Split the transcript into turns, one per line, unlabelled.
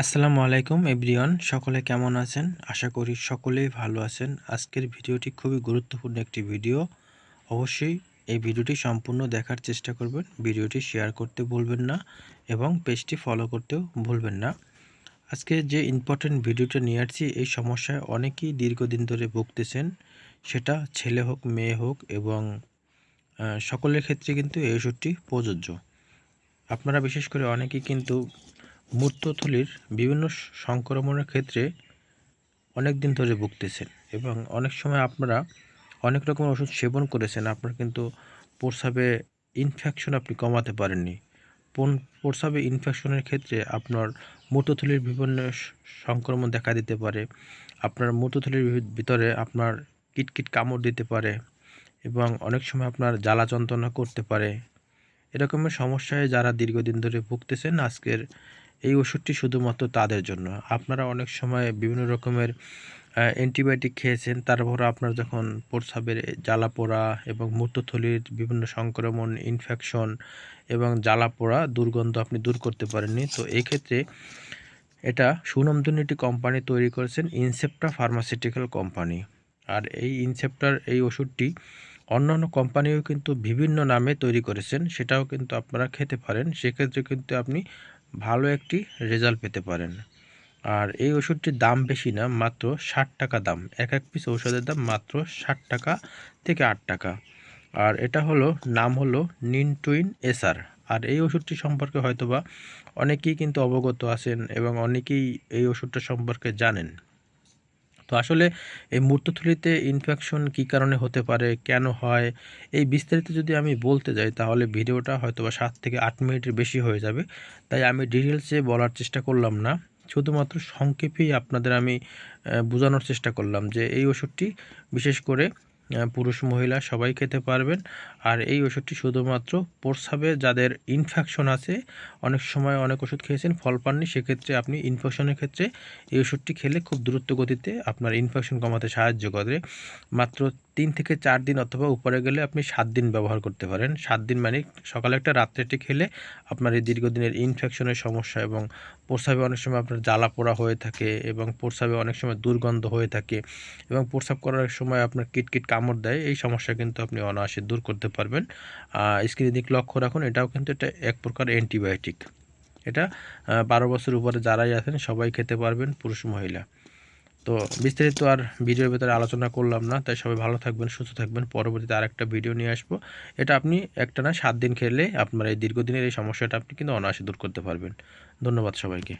আসসালামু আলাইকুম এভরিওয়ান, সকলে কেমন আছেন? আশা করি সকলেই ভালো আছেন। আজকের ভিডিওটি খুবই গুরুত্বপূর্ণ একটি ভিডিও। অবশ্যই এই ভিডিওটি সম্পূর্ণ দেখার চেষ্টা করবেন, ভিডিওটি শেয়ার করতে ভুলবেন না এবং পেজটি ফলো করতেও ভুলবেন না। আজকে যে ইম্পর্টেন্ট ভিডিওটা নিয়ে আসছি, এই সমস্যায় অনেকেই দীর্ঘদিন ধরে ভুগতেছেন। সেটা ছেলে হোক, মেয়ে হোক এবং সকলের ক্ষেত্রে কিন্তু এই ওষুধটি প্রযোজ্য। আপনারা বিশেষ করে অনেকেই কিন্তু মূত্রথলির বিভিন্ন সংক্রমণের ক্ষেত্রে অনেক দিন ধরে ভুগতেছেন এবং অনেক সময় আপনারা অনেক রকম ওষুধ সেবন করেছেন, আপনার কিন্তু প্রস্রাবে ইনফেকশন আপনি কমাতে পারেননি। প্রস্রাবে ইনফেকশনের ক্ষেত্রে আপনার মূত্রথলির বিভিন্ন সংক্রমণ দেখা দিতে পারে, আপনার মূত্রথলির ভিতরে আপনার কিটকিট কামড় দিতে পারে এবং অনেক সময় আপনার জ্বালা যন্ত্রণা করতে পারে। এরকমের সমস্যায় যারা দীর্ঘদিন ধরে ভুগতেছেন, আজকের এই ওষুধটি শুধুমাত্র তাদের জন্য। আপনারা অনেক সময় বিভিন্ন রকমের অ্যান্টিবায়োটিক খেয়েছেন, তারপর আপনার যখন প্রস্রাবের জ্বালা পোড়া এবং মূত্রথলির বিভিন্ন সংক্রমণ ইনফেকশন এবং জ্বালা পোড়া দুর্গন্ধ আপনি দূর করতে পারেননি, তো এই ক্ষেত্রে এটা সুনমধন্য একটি কোম্পানি তৈরি করেছেন ইনসেপ্টা ফার্মাসিউটিক্যাল কোম্পানি আর এই ইনসেপ্টার এই ওষুধটি অন্যান্য কোম্পানিও কিন্তু বিভিন্ন নামে তৈরি করেছেন, সেটাও কিন্তু আপনারা খেতে পারেন, সেক্ষেত্রে কিন্তু আপনি ভালো একটি রেজাল্ট পেতে পারেন। আর এই ওষুধটির দাম বেশি না, মাত্র ষাট টাকা দাম। এক এক পিস ওষুধের দাম মাত্র ষাট টাকা থেকে আট টাকা। আর এটা হলো, নাম হলো নিনটুইন এসআর আর এই ওষুধটি সম্পর্কে হয়তোবা অনেকেই কিন্তু অবগত আছেন এবং অনেকেই এই ওষুধটা সম্পর্কে জানেন। তো আসলে এই মূর্তথলিতে ইনফেকশন কি কারণে হতে পারে, কেন হয়, এই বিস্তারিত যদি আমি বলতে যাই, তাহলে ভিডিওটা হয়তো বা সাত থেকে আট মিনিটের বেশি হয়ে যাবে। তাই আমি ডিটেলসে বলার চেষ্টা করলাম না। শুধুমাত্র সংক্ষেপেই আপনাদের আমি বোঝানোর চেষ্টা করলাম যে এই ওষুধটি, বিশেষ করে পুরুষ মহিলা সবাই খেতে পারবেন। আর এই ওষুধটি শুধুমাত্র প্রস্রাবে যাদের ইনফেকশন আছে, অনেক সময় অনেক ওষুধ খেয়েছেন, ফল পাননি, সেক্ষেত্রে আপনি ইনফেকশনের ক্ষেত্রে এই ওষুধটি খেলে খুব দ্রুত গতিতে আপনার ইনফেকশন কমাতে সাহায্য করে। মাত্র তিন থেকে চার দিন অথবা উপরে গেলে আপনি সাত দিন ব্যবহার করতে পারেন। সাত দিন মানে সকালে একটা রাত্রেটি খেলে আপনার এই দীর্ঘদিনের ইনফেকশনের সমস্যা এবং প্রস্রাবে অনেক সময় আপনার জ্বালা পোড়া হয়ে থাকে এবং প্রস্রাবে অনেক সময় দুর্গন্ধ হয়ে থাকে এবং প্রস্রাব করার সময় আপনার কিটকিট কামড় দেয়, এই সমস্যা কিন্তু আপনি অনায়াসে দূর করতে পারবেন। স্ক্রিনে দিক লক্ষ্য রাখুন, এটাও কিন্তু এটা এক প্রকার অ্যান্টিবায়োটিক এটা বারো বছর উপরে যারাই আছেন সবাই খেতে পারবেন, পুরুষ মহিলা। তো বিস্তারিত আর ভিডিওর ভিতরে আলোচনা করলাম না, তাই সবাই ভালো থাকবেন, সুস্থ থাকবেন। পরবর্তীতে আর একটা ভিডিও নিয়ে আসব। এটা আপনি একটা না সাত দিন খেলে আপনার এই দীর্ঘদিনের এই সমস্যাটা আপনি কিন্তু অনায়াসে দূর করতে পারবেন। ধন্যবাদ সবাইকে।